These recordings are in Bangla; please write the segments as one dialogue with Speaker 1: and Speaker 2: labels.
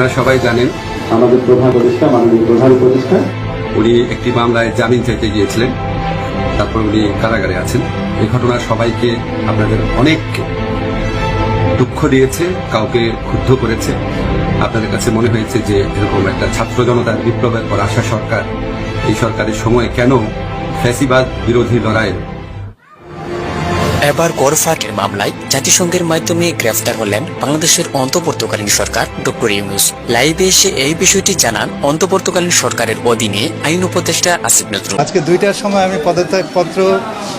Speaker 1: আপনারা সবাই জানেন,
Speaker 2: আমাদের প্রধান উপদেষ্টা মাননীয় প্রধান উপদেষ্টা।
Speaker 1: উনি একটি মামলায় জামিন চাইতে গিয়েছিলেন, তারপর উনি কারাগারে আছেন। এই ঘটনা সবাইকে আপনাদের অনেককে দুঃখ দিয়েছে, কাউকে ক্ষুব্ধ করেছে। আপনাদের কাছে মনে হয়েছে যে এরকম একটা ছাত্র জনতার বিপ্লবের পর আসা সরকার, এই সরকারের সময় কেন ফ্যাসিবাদ বিরোধী লড়াইয়ের
Speaker 3: এবার গড়ফাটের মামলায় জাতিসংঘের মাধ্যমে গ্রেফতার হলেন বাংলাদেশের অন্তর্বর্তীকালীন সরকার ডক্টর ইউনুস। লাইভে এসে এই বিষয়টি জানান অন্তর্বর্তীকালীন সরকারের অধীনে আইন উপদেষ্টা আসিফ নজরুল।
Speaker 4: আজকে দুইটার সময় আমি পদত্যাগপত্র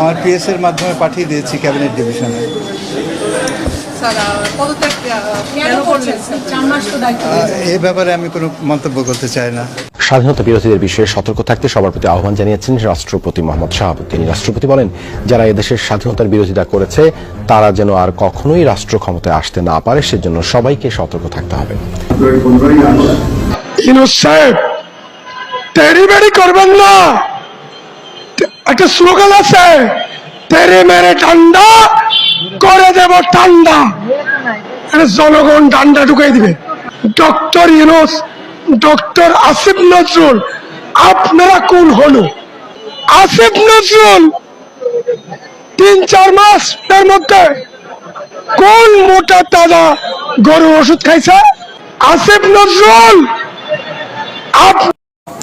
Speaker 4: আমার পিএস এর মাধ্যমে পাঠিয়ে দিয়েছি ক্যাবিনেট ডিভিশনে। এই ব্যাপারে আমি কোনো মন্তব্য করতে চাই না।
Speaker 5: স্বাধীনতা বিরোধীদের বিষয়ে সতর্ক থাকতে সবার প্রতি আহ্বান জানিয়েছেন রাষ্ট্রপতি মোহাম্মদ শাহাবুদ্দিন। রাষ্ট্রপতি বলেন যারা এদেশের স্বাধীনতার বিরোধিতা করেছে তারা যেন আর কখনোই রাষ্ট্র ক্ষমতায় আসতে না পারে সেজন্য সবাইকে সতর্ক থাকতে হবে।
Speaker 6: করবেন না। একটা স্লোগান আছে তেরে মেরে ঠান্ডা করে দেব ঠান্ডা। জনগণ ঠান্ডা ঢুকাই দিবে। ডক্টর ইউনুস, ডক্টর আসিফ নজরুল, আপনারা কোন হলো? আসিফ নজরুল, তিন চার মাস এর মধ্যে কোন মোটা তাজা গরুর ওষুধ খাইছে? আসিফ নজরুল, আপ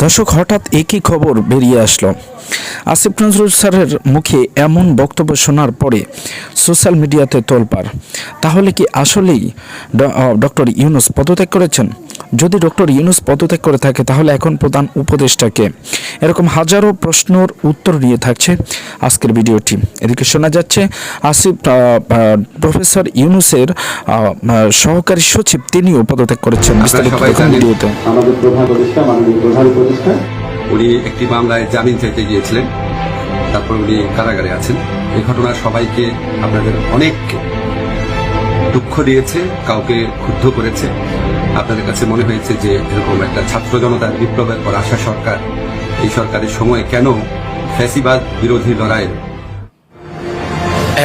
Speaker 7: দর্শক, হঠাৎ একই খবর বেরিয়ে আসলো। আসিফ নজরুল স্যারের মুখে এমন বক্তব্য শোনার পরে সোশ্যাল মিডিয়াতে তোলপাড়। তাহলে কি আসলেই ডক্টর ইউনুস পদত্যাগ করেছেন? যদি ডক্টর ইউনুস পদত্যাগ করে থাকে তাহলে এখন প্রধান উপদেষ্টাকে। এরকম হাজারো প্রশ্নর উত্তর নিয়ে থাকছে আজকের ভিডিওটি। এদিকে শোনা যাচ্ছে আসিফ প্রফেসর ইউনুসের সহকারী সচিব তিনিও পদত্যাগ করেছেন। বিস্তারিত। ভিডিওতে।
Speaker 2: আমাদের প্রধান উপদেষ্টা মাননীয় প্রধান উপদেষ্টা।
Speaker 1: উনি একটি মামলায় জামিন চাইতে গিয়েছিলেন। তারপর উনি কারাগারে আছেন। এই ঘটনা সবাইকে আপনাদের অনেক দুঃখ দিয়েছে কাউকে ক্ষুব্ধ করেছে। আপনাদের কাছে মনে হয়েছে যে এরকম একটা ছাত্র জনতার বিপ্লবের পর আসা সরকার, এই সরকারের সময় কেন ফ্যাসিবাদ বিরোধী লড়াইয়ের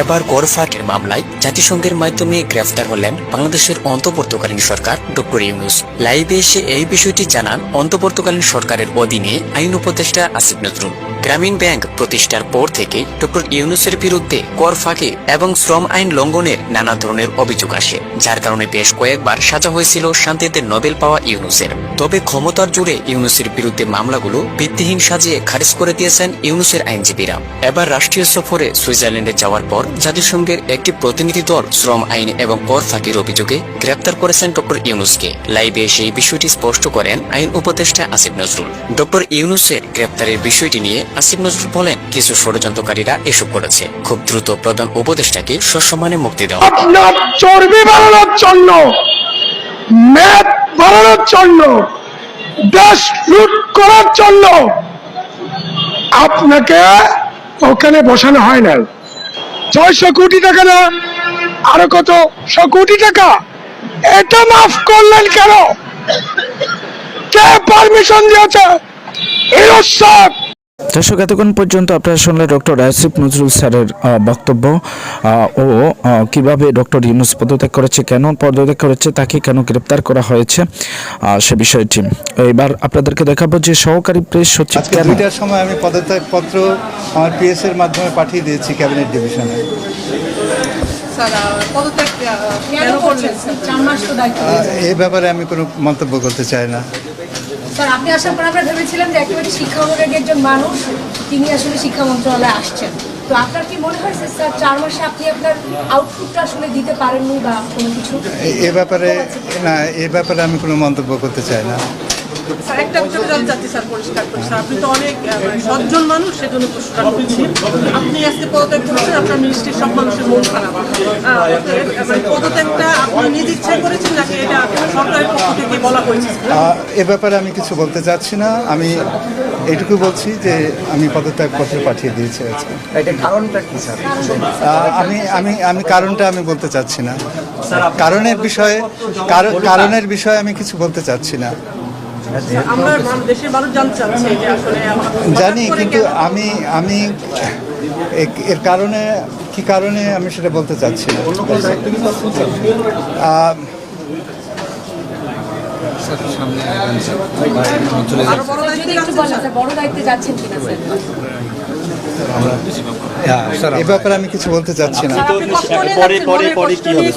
Speaker 3: এবার গড়ফাটের মামলায় জাতিসংঘের মাধ্যমে গ্রেফতার হলেন বাংলাদেশের অন্তর্বর্তীকালীন সরকার ডক্টর ইউনুস। লাইভে এসে এই বিষয়টি জানান অন্তর্বর্তীকালীন সরকারের অধীনে আইন উপদেষ্টা আসিফ নজরুল। গ্রামীণ ব্যাংক প্রতিষ্ঠার পর থেকে ডক্টর ইউনুসের বিরুদ্ধে কর ফাঁকি এবং শ্রম আইন লঙ্ঘনের নানা ধরনের অভিযোগ আসে, যার কারণে বেশ কয়েকবার সাজা হয়েছিল শান্তিতে নোবেল পাওয়া ইউনুসের। তবে ক্ষমতার জুড়ে ইউনুসের বিরুদ্ধে মামলাগুলো ভিত্তিহীন সাজিয়ে খারিজ করে দিয়েছেন ইউনুসের আইনজীবীরা। এবার রাষ্ট্রীয় সফরে সুইজারল্যান্ডে যাওয়ার পর জাতিসংঘের একটি প্রতিনিধি দল শ্রম আইন এবং কর ফাঁকির অভিযোগে গ্রেপ্তার করেছেন ডক্টর ইউনুসকে। লাইভে সেই বিষয়টি স্পষ্ট করেন আইন উপদেষ্টা আসিফ নজরুল। ডক্টর ইউনুসের গ্রেপ্তারের বিষয়টি নিয়ে আসিফ নজরুল বলেন, কিছু ষড়যন্ত্রকারীরা এসব করেছে। খুব দ্রুত প্রধান উপদেষ্টাকে সসম্মানে মুক্তি দেওয়া
Speaker 6: দেশ লুট করার জন্য আপনাকে ওখানে বসানো হয় না ছয়শো কোটি টাকা না? আরও কত? শো কোটি টাকা? এটা মাফ করলেন কেন? কে পারমিশন দিয়েছে? ইউনুস সাহেব!
Speaker 7: দর্শক এতক্ষণ পর্যন্ত আপনারা শুনলেন ডক্টর আসিফ নজরুল স্যারের বক্তব্য ও কীভাবে ডক্টর ইউনুস পদত্যাগ করেছে কেন পদত্যাগ করেছে তাকে কেন গ্রেপ্তার করা হয়েছে সে বিষয়টি। এবার আপনাদেরকে দেখাবো যে সহকারী প্রেস সচিব
Speaker 4: দুইটার সময় আমি পদত্যাগপত্র আমার পিএস এর মাধ্যমে পাঠিয়ে দিয়েছি ক্যাবিনেট ডিভিশনে।
Speaker 8: পদত্যাগ
Speaker 4: এই ব্যাপারে আমি কোনো মন্তব্য করতে চাই না।
Speaker 9: স্যার, আপনি আসার পর আমরা ভেবেছিলাম যে একেবারে শিক্ষা বিভাগের একজন মানুষ, তিনি আসলে শিক্ষা মন্ত্রণালয়ে আসছেন। তো আপনার কি মনে হয়েছে স্যার, চার মাসে আপনি আপনার আউটপুটটা আসলে দিতে পারেননি বা কোনো কিছু?
Speaker 4: এ ব্যাপারে না, এ ব্যাপারে আমি কোনো মন্তব্য করতে চাই না।
Speaker 8: স্যার একটা বিষয় জানতে চাচ্ছি স্যার পরিষ্কার করে। স্যার আপনি তো অনেক সজ্জন মানুষ সেজন্য প্রশ্নটা করছি। আপনি আজকে পদত্যাগ করেছেন আপনার মিনিস্ট্রির সব মানুষের মন খারাপ। আহ, অতএব, পদত্যাগটা আপনি নিজ ইচ্ছায় করেছেন নাকি এটা সরকারের পক্ষ থেকে বলা হয়েছে?
Speaker 4: এ ব্যাপারে আমি কিছু বলতে চাচ্ছি না। আমি এইটুকু বলছি যে আমি পদত্যাগপত্র পাঠিয়ে দিয়েছি আজকে। আমি আমি আমি কারণটা আমি বলতে চাচ্ছি না। কারণের বিষয়ে কারণের বিষয়ে আমি কিছু বলতে চাচ্ছি না।
Speaker 8: হঠাৎ
Speaker 4: জানি কিন্তু আমি আমি এর কারণে কি কারণে আমি সেটা বলতে চাচ্ছি
Speaker 8: বড় দায়িত্বে যাচ্ছেন
Speaker 9: বলেন
Speaker 8: স্যার?
Speaker 9: স্যার বড় দায়িত্বে যাচ্ছেন কিনা স্যার?
Speaker 4: এ ব্যাপারে আমি কিছু বলতে চাচ্ছি না।
Speaker 8: নিয়ে
Speaker 10: পরে পরে পরে কি হবে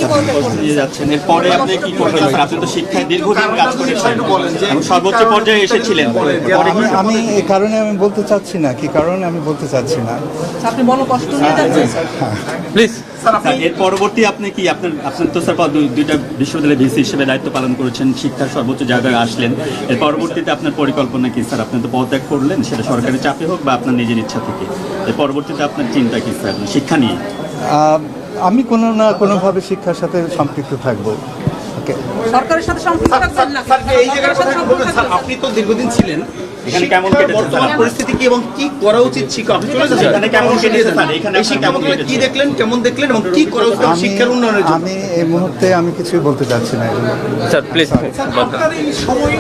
Speaker 10: যাচ্ছেন। এরপরে আপনি কি করবেন? আপনি তো শিক্ষায় দীর্ঘদিন কাজ করেছেন। এবং সর্বোচ্চ পর্যায়ে এসেছিলেন।
Speaker 4: আমি আমি এই কারণে আমি বলতে চাচ্ছি না কি কারণে আমি বলতে চাচ্ছি না।
Speaker 8: আপনি মন কষ্ট নিয়ে যাচ্ছেন? স্যার
Speaker 10: স্যার, এর পরবর্তী আপনি কি আপনার আপনার তো স্যার দুইটা বিশ্ববিদ্যালয়ের ভিসি হিসেবে দায়িত্ব পালন করেছেন শিক্ষার সর্বোচ্চ জায়গায় আসলেন। এর পরবর্তীতে আপনার পরিকল্পনা কি স্যার? আপনি তো পদত্যাগ করলেন সেটা সরকারি চাপে হোক বা আপনার নিজের ইচ্ছা থেকে। এর পরবর্তীতে আপনার চিন্তা কি স্যার? শিক্ষা নিয়ে।
Speaker 4: আহ, আমি কোনো না কোনোভাবে শিক্ষার সাথে সম্পৃক্ত থাকব।
Speaker 8: সরকারের সাথে সম্পৃক্ত না।
Speaker 11: আপনি তো দীর্ঘদিন ছিলেন।
Speaker 10: এখানে কেমন
Speaker 11: বর্তমান পরিস্থিতি কি এবং কি করা উচিত শিক্ষা আপনি চলে যাচ্ছেন
Speaker 10: এখানে কেমন কেটেছে, স্যার? এখানে
Speaker 11: এই
Speaker 10: আপনার
Speaker 11: শিক্ষা কি দেখলেন কেমন দেখলেন এবং কি করা উচিত
Speaker 4: আমি
Speaker 11: শিক্ষার উন্নয়নের জন্য?
Speaker 4: আমি এই মুহূর্তে আমি কিছুই বলতে চাচ্ছি না।
Speaker 11: আপনার এই সময়